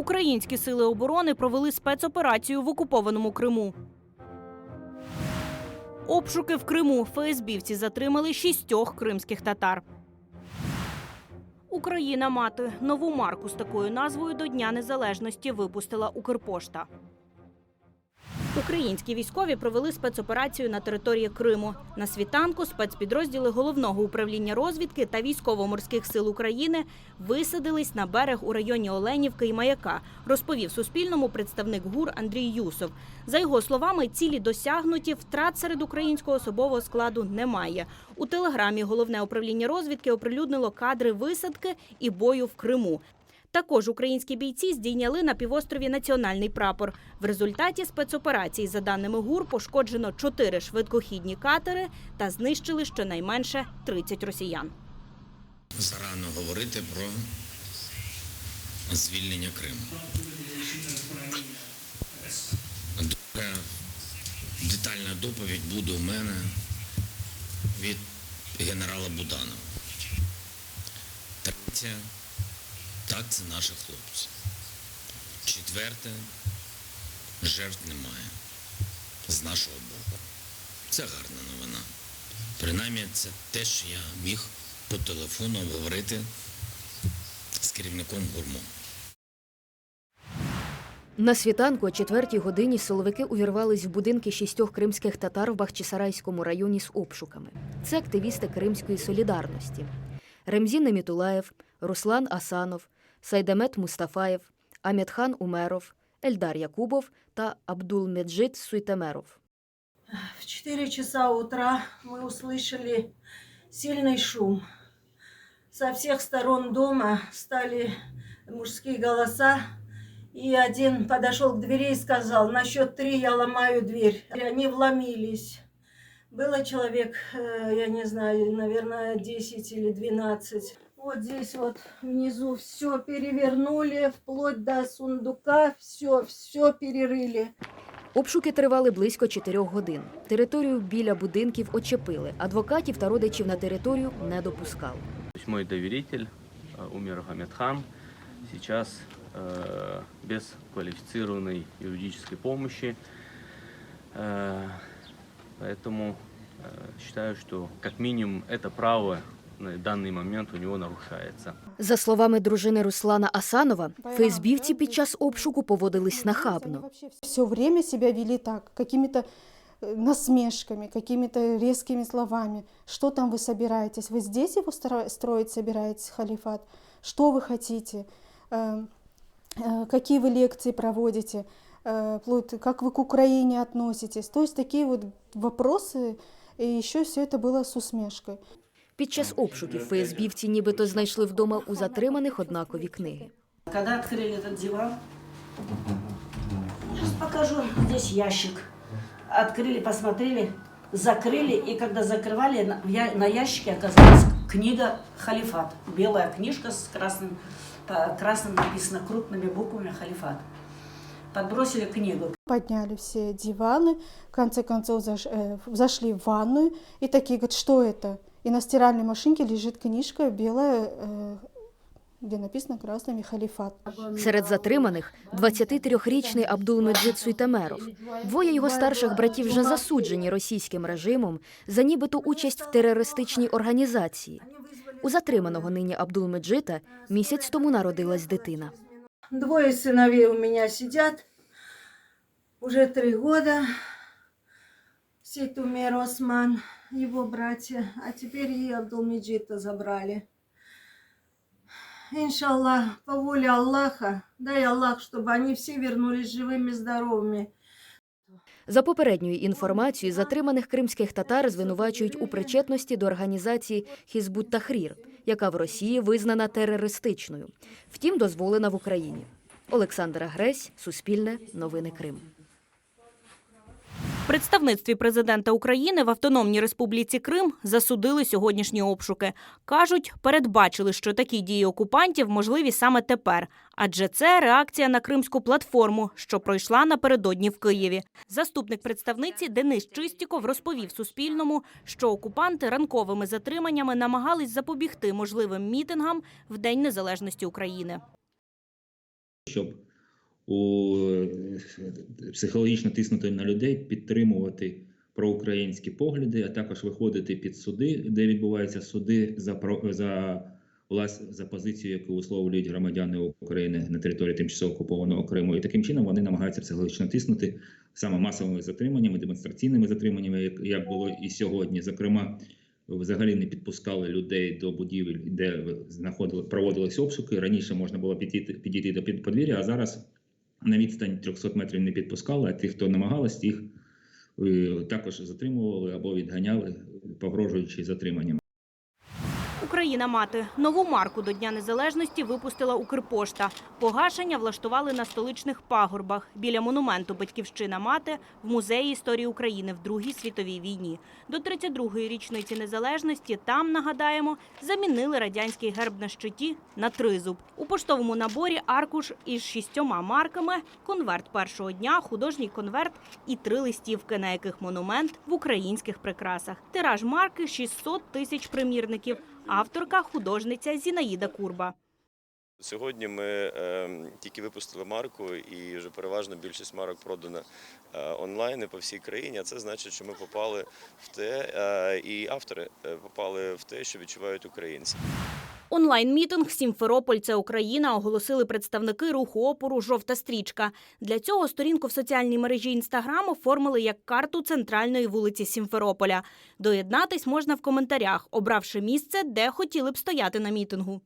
Українські сили оборони провели спецоперацію в окупованому Криму. Обшуки в Криму ФСБівці затримали шістьох кримських татар. Україна мати нову марку з такою назвою до Дня Незалежності випустила Укрпошта. Українські військові провели спецоперацію на території Криму. На світанку спецпідрозділи головного управління розвідки та військово-морських сил України висадились на берег у районі Оленівки і Маяка, розповів Суспільному представник ГУР Андрій Юсов. За його словами, цілі досягнуті, втрат серед українського особового складу немає. У телеграмі головне управління розвідки оприлюднило кадри висадки і бою в Криму. Також українські бійці здійняли на півострові національний прапор. В результаті спецоперації, за даними ГУР, пошкоджено чотири швидкохідні катери та знищили щонайменше 30 росіян. Зарано говорити про звільнення Криму. Друга детальна доповідь буде у мене від генерала Буданова. Третє так, це наші хлопці. Четверте жертв немає з нашого боку. Це гарна новина. Принаймні, це те, що я міг по телефону обговорити з керівником гурму. На світанку о четвертій годині силовики увірвались в будинки шістьох кримських татар в Бахчисарайському районі з обшуками. Це активісти Кримської солідарності: Ремзін Немітулаєв, Руслан Асанов, Сайдемет Мустафаєв, Амітхан Умеров, Ельдар Якубов та Абдулмеджид Суйтемеров. В 4 часа утра мы услышали сильный шум. Со всех сторон дома стали мужские голоса. И один подошел к двери и сказал, на счет три я ломаю дверь. И они вломились. Было человек, э, я не знаю, наверное, 10 или 12. Вот здесь вот внизу все перевернули, вплоть до сундука, все, все перерыли. Обшуки тривали близько чотирьох годин. Територію біля будинків очепили. Адвокатів та родичів на територію не допускали. То есть мой доверитель э, Умер Гамедхан сейчас э, без квалифицированной юридической помощи. Э, поэтому э, считаю, что как минимум это право на данный момент у него нарушается. За словами дружини Руслана Асанова, ФСБівці під час обшуку поводились нахабно. Все время себя вели так, какими-то э, насмешками, какими-то резкими словами. Что там вы собираетесь? Вы здесь его стро- строить собираетесь, халифат? Что вы хотите? Э, э, Какие вы лекции проводите? Э, вплоть- Как вы к Украине относитесь? То есть такие вот вопросы, и еще все это было с усмешкой. Під час обшуків ФСБівці нібито знайшли вдома у затриманих однакові книги. Когда открыли этот диван, сейчас покажу, здесь ящик. Открыли, посмотрели, закрыли, и когда закрывали, на, в я- на ящике оказалась книга «Халифат». Белая книжка с красным, по- красным написано крупными буквами «Халифат». Подбросили книгу. Подняли все диваны, в конце концов заш- э, зашли в ванную и такие говорят, что это? И на стиральной машинке лежит книжка белая, э, где написано красными халифат. Серед затриманих 23-річний Абдулмеджид Суйтемеров. Двоє його старших братів вже засуджені російським режимом за нібито участь в терористичній організації. У затриманого нині Абдулмеджита місяць тому народилась дитина. Двое сыновей у меня сидят уже три года. Сейтумер Осман, его братья, а теперь и Абдулмеджита забрали. Иншаллах, по воле Аллаха, дай Аллах, чтобы они все вернулись живыми, здоровыми. За попередньою інформацією, затриманих кримських татар звинувачують у причетності до організації Хізбут Тахрір, яка в Росії визнана терористичною. Втім, дозволена в Україні. Олександра Гресь, Суспільне, Новини Крим. Представництві президента України в Автономній Республіці Крим засудили сьогоднішні обшуки. Кажуть, передбачили, що такі дії окупантів можливі саме тепер, адже це реакція на кримську платформу, що пройшла напередодні в Києві. Заступник представниці Денис Чистіков розповів Суспільному, що окупанти ранковими затриманнями намагались запобігти можливим мітингам в День Незалежності України. щоб у е, психологічно тиснути на людей, підтримувати проукраїнські погляди, а також виходити під суди, де відбуваються суди за про за влас за позицію, яку висловлюють громадяни України на території тимчасово окупованого Криму. І таким чином вони намагаються психологічно тиснути саме масовими затриманнями, демонстраційними затриманнями, як, як було і сьогодні. Зокрема, взагалі не підпускали людей до будівель, де знаходили проводились обшуки. Раніше можна було підійти підійти до подвір'я, а зараз на відстань 300 метрів не підпускали. А ті, хто намагалась, тих е, також затримували або відганяли, погрожуючи затриманням. Україна мати нову марку до Дня Незалежності випустила Укрпошта. Погашення влаштували на столичних пагорбах біля монументу Батьківщина мати в музеї історії України в Другій світовій війні. До 32-ї річниці незалежності там нагадаємо замінили радянський герб на щиті на тризуб. У поштовому наборі аркуш із шістьома марками, конверт першого дня, художній конверт і три листівки, на яких монумент в українських прикрасах. Тираж марки 600 тисяч примірників. Авторка художниця Зінаїда Курба. Сьогодні ми е, тільки випустили марку, і вже переважно більшість марок продана е, онлайн і по всій країні. А це значить, що ми попали в те, е, і автори попали в те, що відчувають українці. Онлайн-мітинг «Сімферополь – це Україна» оголосили представники руху опору «Жовта стрічка». Для цього сторінку в соціальній мережі Інстаграм оформили як карту центральної вулиці Сімферополя. Доєднатись можна в коментарях, обравши місце, де хотіли б стояти на мітингу.